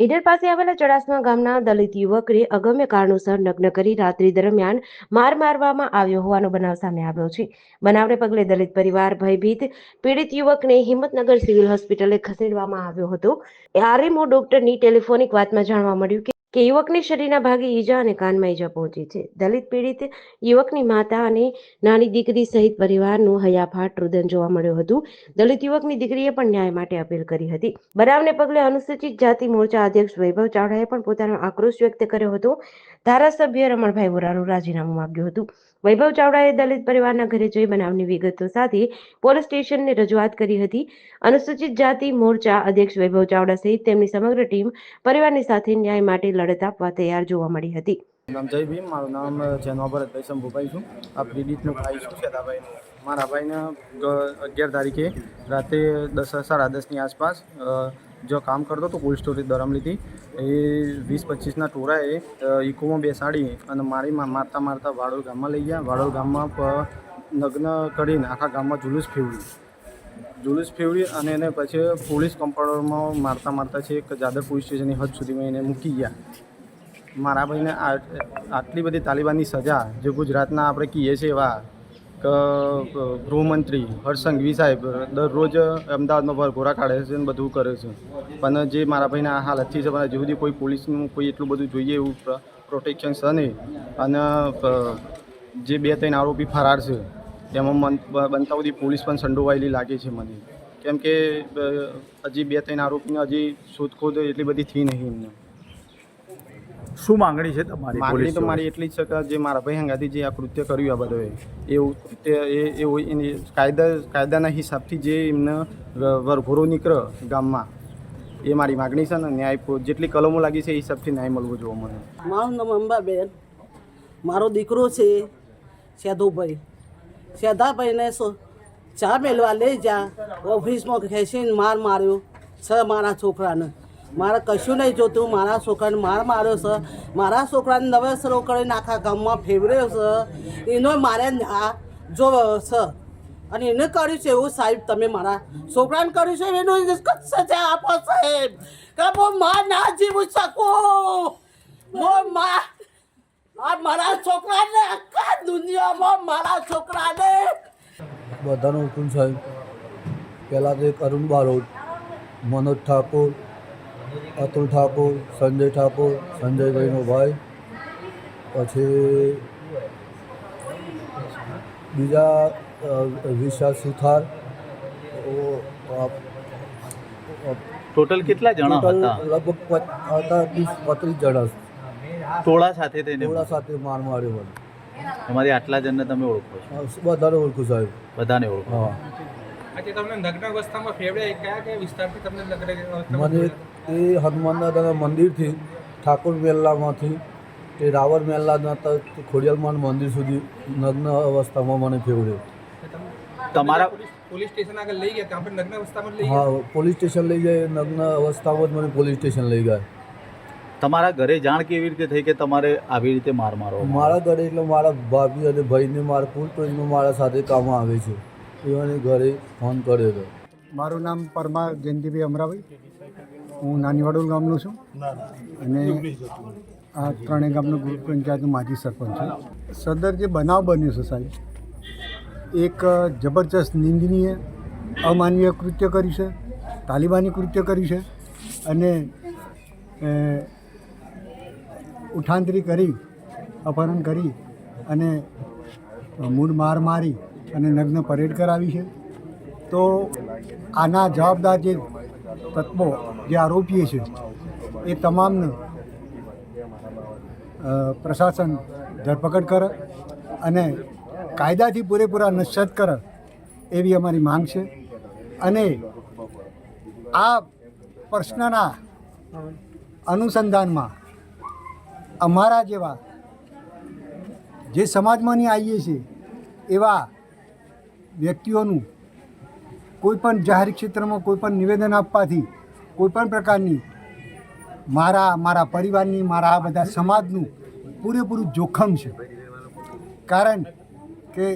ઈડર પાસે આવેલા ચડાસમા ગામના દલિત યુવકને અગમ્ય કારણોસર નગ્ન કરી રાત્રિ દરમિયાન માર મારવામાં આવ્યો હોવાનો બનાવ સામે આવ્યો છે. બનાવને પગલે દલિત પરિવાર ભયભીત પીડિત યુવકને હિંમતનગર સિવિલ હોસ્પિટલે ખસેડવામાં આવ્યો હતો. આરએમઓ ડોક્ટરની ટેલિફોનિક વાતમાં જાણવા મળ્યું કે કે યુવકને શરીરના ભાગે ઈજા અને કાનમાં ઈજા પહોંચી છે. દલિત પીડિત યુવકની માતા અને નાની દીકરી સહિત પરિવારનું હયાફાટ રુદન જોવા મળ્યું હતું. દલિત યુવકની દીકરીએ પણ ન્યાય માટે અપીલ કરી હતી. બનાવને પગલે અનુસૂચિત જાતિ મોરચા અધ્યક્ષ વૈભવ ચાવડાએ પણ પોતાનો આક્રોશ વ્યક્ત કર્યો હતો. ધારાસભ્ય રમણભાઈ વોરાનું રાજીનામું આપ્યું હતું. વૈભવ ચાવડાએ દલિત પરિવારના ઘરે જઈ બનાવની વિગતો સાથે પોલીસ સ્ટેશનને રજૂઆત કરી હતી. અનુસૂચિત જાતિ મોરચા અધ્યક્ષ વૈભવ ચાવડા સહિત તેમની સમગ્ર ટીમ પરિવારની સાથે ન્યાય માટે લડત આપવા તૈયાર જોવા મળી હતી. નામ જય ભીમ, મારું નામ જેનવા ભરતભાઈ શંભુભાઈ છું. આ પીડિતનો ભાઈ છું શેતાભાઈનો મારા ભાઈને અગિયાર તારીખે રાતે દસ, સાડા દસની આસપાસ જો કામ કરતો હતો કોલ્ડ સ્ટોરેજ દરમલીથી એ વીસ પચીસના ટોળાએ ઇકોમાં બેસાડી અને મારી મારતા મારતા વાડોલ ગામમાં લઈ ગયા. વાડોલ ગામમાં નગ્ન કરીને આખા ગામમાં જુલુસ ફેવડ્યું જુલુસ ફેવડી અને એને પછી પોલીસ કમ્પાઉન્ડરમાં મારતા મારતા છે એક જાદર પોલીસ સ્ટેશનની હદ સુધીમાં એને મૂકી ગયા. મારા ભાઈને આટલી બધી તાલિબાનની સજા જે ગુજરાતના આપણે કહીએ છીએ એવા કે ગૃહમંત્રી હર્ષ સંઘવી સાહેબ દરરોજ અમદાવાદમાં ઘોરા કાઢે છે અને બધું કરે છે. પણ જે મારા ભાઈને આ હાલતથી છે, પણ હજુ સુધી કોઈ પોલીસનું કોઈ એટલું બધું જોઈએ એવું પ્ર- પ્રોટેક્શન છે નહીં. અને જે બે ત્રણ આરોપી ફરાર છે. એમાં મન બ- બનતા બધી પોલીસ પણ સંડોવાયેલી લાગે છે મને. કેમ કે હજી બે ત્રણ આરોપીને હજી શોધખોદ એટલી બધી થઈ નહીં એમને. શું માંગણી છે તમારી માંગણી તો મારી એટલી જ છે કે જે મારા ભાઈ હંગાથી જે આ કૃત્ય કર્યું આ બધોએ એવું કૃત્ય એ એની કાયદા કાયદાના હિસાબથી જે એમને વરઘોરો નીકળે ગામમાં એ મારી માગણી છે ને ન્યાય જેટલી કલમો લાગી છે એ હિસાબથી ન્યાય મળવો જોવા મને મારું નામ અંબાબેન. મારો દીકરો છે સેધુભાઈ સો ચા મેળવા લઈ જા. ઓફિસમાં ખેંચીને માર માર્યો છે મારા છોકરાને. મારે કશું નહીં જોતું, મારા છોકરાને માર માર્યો છે. મારા છોકરાને નવેસરો કરીને આખા ગામમાં ફેવર્યો છે. એનો મારે આ જોવો છે. અને એને કર્યું છે એવું સાહેબ, તમે મારા છોકરાને કર્યું છે એનું સજા આપો સાહેબ. કે હું માં ના જીવું શકું? હું માં આ મારા છોકરાને આખા દુનિયામાં મારા છોકરાને. બધાનો હુકુમ સાહેબ. પહેલાં તો એક અરુણ બારોટ મનોજ ઠાકોર અતુલ ઠાકોર સંજય ઠાકોર સંજયભાઈનો ભાઈ પછી બીજા વિશાલ સુથાર. ટોટલ કેટલા જણા હતા? લગભગ હતા ત્રીસ પત્રીસ જણા. ટોળા સાથે થઈને ટોળા સાથે માર માર્યો મને તમારી આટલા જણને તમે ઓળખો છો. બધાને ઓળખું સાહેબ. બધાને ઓળખો હા. આજે તમને નગ્ન અવસ્થામાં ફેવડે કયા કયા વિસ્તારથી તમને નગ્ન મને એ હનુમાન દાદાના મંદિરથી ઠાકોર મેલ્લામાંથી તે રાવર મેલ્લાના ત- ખોડિયાલમાન મંદિર સુધી નગ્ન અવસ્થામાં મને ફેવડ્યો તમારા પોલીસ સ્ટેશન આગળ લઈ ગયા ત્યાં નગ્ન અવસ્થામાં લઈ ગયા? હા પોલીસ સ્ટેશન લઈ જાય નગ્ન અવસ્થામાં જ મને પોલીસ સ્ટેશન લઈ ગયા. તમારા ઘરે જાણ કેવી રીતે થઈ કે તમારે આવી રીતે માર મારો મારા ઘરે એટલે મારા ભાભી અને ભાઈને મારા ફૂલ ટોચમાં મારા સાથે કામ આવે છે. એવાને ઘરે ફોન કર્યો હતો મારું નામ પરમા જયંતિભાઈ અમરાભાઈ. હું નાનીવાડોલ ગામનું ગામનો છું. અને આ ત્રણેય ગામનો ગ્રુપ પંચાયતનો માજી સરપંચ છું. સદર જે બનાવ બન્યો છે સાહેબ એક જબરજસ્ત નિંદનીય અમાનવીય કૃત્ય કર્યું છે તાલિબાની કૃત્ય કર્યું છે અને ઉઠાંતરી કરી, અપહરણ કરી અને મૂળ માર મારી અને નગ્ન પરેડ કરાવી છે. તો આના જવાબદાર જે તત્વો, જે આરોપીએ છે, એ તમામને પ્રશાસન ધરપકડ કરે અને કાયદાથી પૂરેપૂરા નશ્યત કરે એવી અમારી માંગ છે. અને આ પ્રશ્નના અનુસંધાનમાં અમારા જેવા જે સમાજમાંની આવીએ છીએ, એવા વ્યક્તિઓનું કોઈપણ જાહેર ક્ષેત્રમાં કોઈ પણ નિવેદન આપવાથી કોઈ પણ પ્રકારની મારા મારા પરિવારની, મારા આ બધા સમાજનું પૂરેપૂરું જોખમ છે. કારણ કે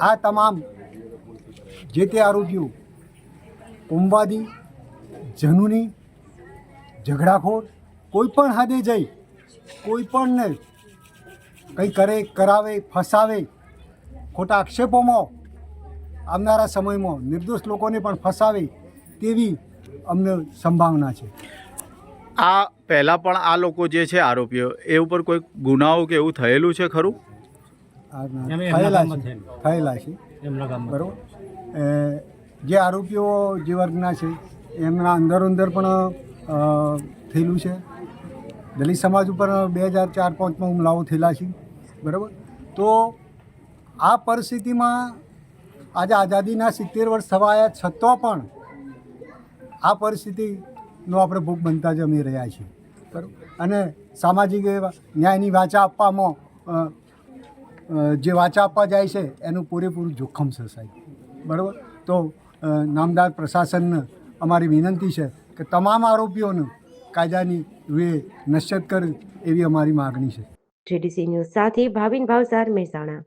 આ તમામ જે તે આરોપીઓ કોમવાદી જનુની, ઝઘડાખોર કોઈપણ હદે જઈ કોઈ પણને કંઈ કરે કરાવે ફસાવે ખોટા આક્ષેપોમાં આવનારા સમયમાં નિર્દોષ લોકોને પણ ફસાવે તેવી અમને સંભાવના છે. આ પહેલાં પણ આ લોકો જે છે આરોપીઓ એ ઉપર કોઈ ગુનાઓ કે એવું થયેલું છે ખરું? થયેલા છે. થયેલા. છે. બરાબર? એ જે આરોપીઓ જે વર્ગના છે એમના અંદર અંદર પણ થયેલું છે. દલિત સમાજ ઉપર બે હજાર ચાર પાંચમાં હુમલાઓ થયેલા છે. બરાબર? તો આ પરિસ્થિતિમાં આજે આઝાદીના સિત્તેર વર્ષ થવા છતાં પણ આ પરિસ્થિતિનો આપણે ભોગ બનતા જ અમે રહ્યા છીએ. બરાબર? અને સામાજિક ન્યાયની વાચા આપવામાં જે વાચા આપવા જાય છે, એનું પૂરેપૂરું જોખમ છે સાહેબ. બરાબર? તો નામદાર પ્રશાસનને અમારી વિનંતી છે કે તમામ આરોપીઓને કાયદાની વે નશ્યત કરે એવી અમારી માગણી છે. જેડીસી ન્યૂઝ સાથે ભાવિન ભાવસાર મહેસાણા.